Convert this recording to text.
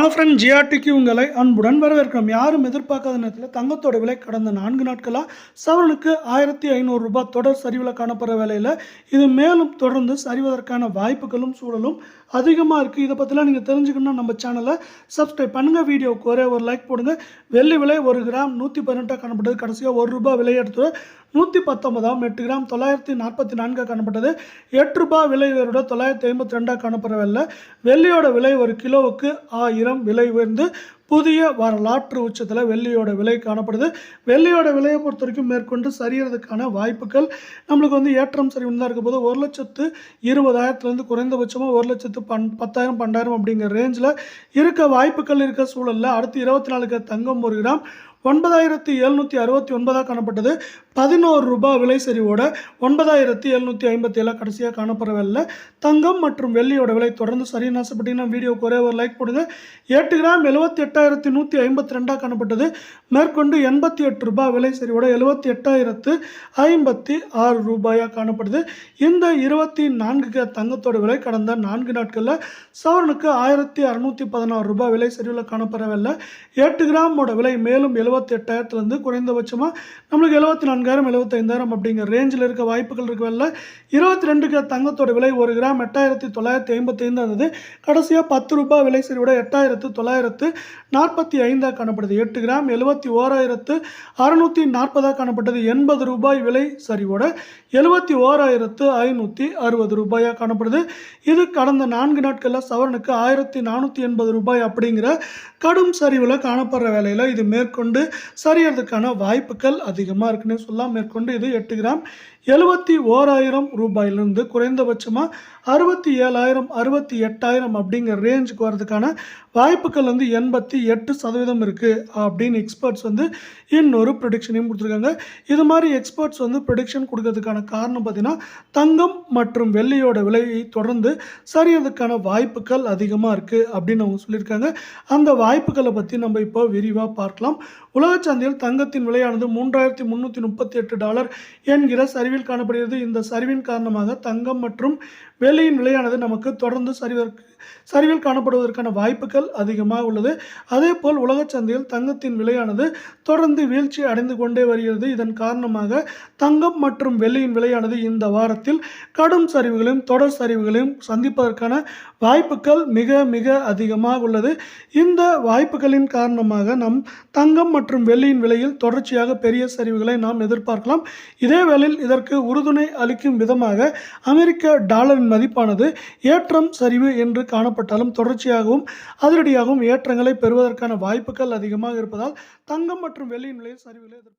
Hello friend ஜிஆர்டிக்கு உங்களை அன்புடன் வரவேற்கிறோம். யாரும் எதிர்பார்க்காத நேரத்தில் தங்கத்தோட விலை கடந்த நான்கு நாட்களாக சவரனுக்கு ஆயிரத்தி ஐநூறு ரூபாய் தொடர் சரிவில் காணப்படுற வேலையில் இது மேலும் தொடர்ந்து சரிவதற்கான வாய்ப்புகளும் சூழலும் அதிகமாக இருக்குது இதை பற்றிலாம் நீங்கள் தெரிஞ்சுக்கணும்னா நம்ம சேனலை சப்ஸ்கிரைப் பண்ணுங்கள் வீடியோவுக்கு ஒரே ஒரு லைக் போடுங்க. வெள்ளி விலை ஒரு கிராம் நூற்றி பதினெட்டாக காணப்பட்டது. கடைசியாக ஒரு ரூபாய் விலை எடுத்து நூற்றி பத்தொன்பதாம் எட்டு கிராம் தொள்ளாயிரத்தி நாற்பத்தி நான்காக காணப்பட்டது. எட்டு ரூபாய் விலை உயர்வோட தொள்ளாயிரத்தி ஐம்பத்தி ரெண்டாக காணப்படுற வெள்ளை வெள்ளியோட விலை ஒரு கிலோவுக்கு ஆயிரம் விலை உயர்ந்து புதிய வரலாற்று உச்சத்தில் வெள்ளியோட விலை காணப்படுது. வெள்ளியோட விலையை பொறுத்த வரைக்கும் மேற்கொண்டு சரியறதுக்கான வாய்ப்புகள் நம்மளுக்கு வந்து ஏற்றம் சரி தான் இருக்க போது ஒரு லட்சத்து இருபதாயிரத்துலேருந்து குறைந்தபட்சமாக ஒரு லட்சத்து பன் பத்தாயிரம் பன்னெண்டாயிரம் அப்படிங்கிற ரேஞ்சில் இருக்க வாய்ப்புகள் இருக்க சூழலில் அடுத்து இருபத்தி நாலுக்கு தங்கம் ஒரு கிராம் ஒன்பதாயிரத்தி எழுநூற்றி அறுபத்தி ஒன்பதாக காணப்பட்டது. பதினோரு ரூபாய் விலை சரிவோட ஒன்பதாயிரத்தி எழுநூற்றி ஐம்பத்தி ஏழாக கடைசியாக காணப்படவில்லை தங்கம் மற்றும் வெள்ளியோட விலை தொடர்ந்து சரின்னு ஆசைப்பட்டீங்கன்னா வீடியோக்கு ஒரே ஒரு லைக் போடுங்க. எட்டு கிராம் எழுபத்தி எட்டாயிரத்தி நூற்றி ஐம்பத்தி ரெண்டாக காணப்பட்டது. மேற்கொண்டு எண்பத்தி எட்டு ரூபாய் விலை சரிவோட எழுபத்தி எட்டாயிரத்து ஐம்பத்தி ஆறு ரூபாயாக காணப்படுது. இந்த இருபத்தி நான்கு தங்கத்தோட விலை கடந்த நான்கு நாட்களில் சவரனுக்கு ஆயிரத்தி அறநூற்றி பதினாறு ரூபாய் விலை சரிவில் காணப்படவில்லை எட்டு கிராமோட விலை மேலும் எழுபத்தி எட்டாயிரத்துலேருந்து குறைந்தபட்சமாக நம்மளுக்கு எழுபத்தி நான்காயிரம் எழுபத்தைந்தாயிரம் அப்படிங்கிற ரேஞ்சில் இருக்க வாய்ப்புகள் இருக்கவில்லை இருபத்தி ரெண்டுக்கு தங்கத்தோட விலை ஒரு கிராம் எட்டாயிரத்தி தொள்ளாயிரத்தி ஐம்பத்தைந்து இருந்தது கடைசியாக பத்து ரூபாய் விலை சரிவிட எட்டாயிரத்து தொள்ளாயிரத்து நாற்பத்தி ஐந்தாக காணப்படுது. எட்டு கிராம் எழுபத்தி ஓராயிரத்து அறுநூற்றி நாற்பதாக காணப்பட்டது. எண்பது ரூபாய் விலை சரிவோட எழுபத்தி ஓராயிரத்து ஐநூற்றி அறுபது ரூபாயாக காணப்படுது. இது கடந்த நான்கு நாட்களில் சவரனுக்கு ஆயிரத்தி நானூற்றி எண்பது ரூபாய் அப்படிங்கிற கடும் சரிவில் காணப்படுற வேலையில் இது மேற்கொண்டு சரியறதுக்கான வாய்ப்புகள் அதிகமாக இருக்குன்னு ஃபுல்லாக மேற்கொண்டு இது எட்டு கிராம் எழுபத்தி ஓராயிரம் ரூபாயிலிருந்து குறைந்தபட்சமாக அறுபத்தி ஏழாயிரம் அறுபத்தி எட்டாயிரம் அப்படிங்கிற ரேஞ்சுக்கு வரதுக்கான வாய்ப்புகள் வந்து எண்பத்தி எட்டு சதவீதம் இருக்குது அப்படின்னு எக்ஸ்பர்ட்ஸ் வந்து இன்னொரு ப்ரொடிக்ஷனையும் கொடுத்துருக்காங்க. இது மாதிரி எக்ஸ்பர்ட்ஸ் வந்து ப்ரொடிக்ஷன் கொடுக்கறதுக்கான காரணம் பார்த்தீங்கன்னா தங்கம் மற்றும் வெள்ளியோட விலையை தொடர்ந்து சரியறதுக்கான வாய்ப்புகள் அதிகமாக இருக்குது அப்படின்னு அவங்க சொல்லியிருக்காங்க. அந்த வாய்ப்புகளை பற்றி நம்ம இப்போ விரிவாக பார்க்கலாம். உலக சந்தையில் தங்கத்தின் விலையானது மூன்றாயிரத்தி முந்நூற்றி முப்பத்தி எட்டு டாலர் என்கிற சரிவில் காணப்படுகிறது. இந்த சரிவின் காரணமாக தங்கம் மற்றும் வெள்ளியின் விலையானது நமக்கு தொடர்ந்து சரிவதற்கு சரிவில் காணப்படுவதற்கான வாய்ப்புகள் அதிகமாக உள்ளது. அதே போல் உலக சந்தையில் தங்கத்தின் விலையானது தொடர்ந்து வீழ்ச்சி அடைந்து கொண்டே வருகிறது. இதன் காரணமாக தங்கம் மற்றும் வெள்ளியின் விலையானது இந்த வாரத்தில் கடும் சரிவுகளையும் தொடர் சரிவுகளையும் சந்திப்பதற்கான வாய்ப்புகள் மிக மிக அதிகமாக உள்ளது. இந்த வாய்ப்புகளின் காரணமாக நம் தங்கம் மற்றும் வெள்ளியின் விலையில் தொடர்ச்சியாக பெரிய சரிவுகளை நாம் எதிர்பார்க்கலாம். இதே வேளையில் இதற்கு உறுதுணை அளிக்கும் விதமாக அமெரிக்க டாலரின் மதிப்பானது ஏற்றம் சரிவு என்று காணப்பட்டாலும் தொடர்ச்சியாகவும் அதிரடியாகவும் ஏற்றங்களை பெறுவதற்கான வாய்ப்புகள் அதிகமாக இருப்பதால் தங்கம் மற்றும் வெள்ளியின் விலையில் சரிவுகளை எதிர்ப்பு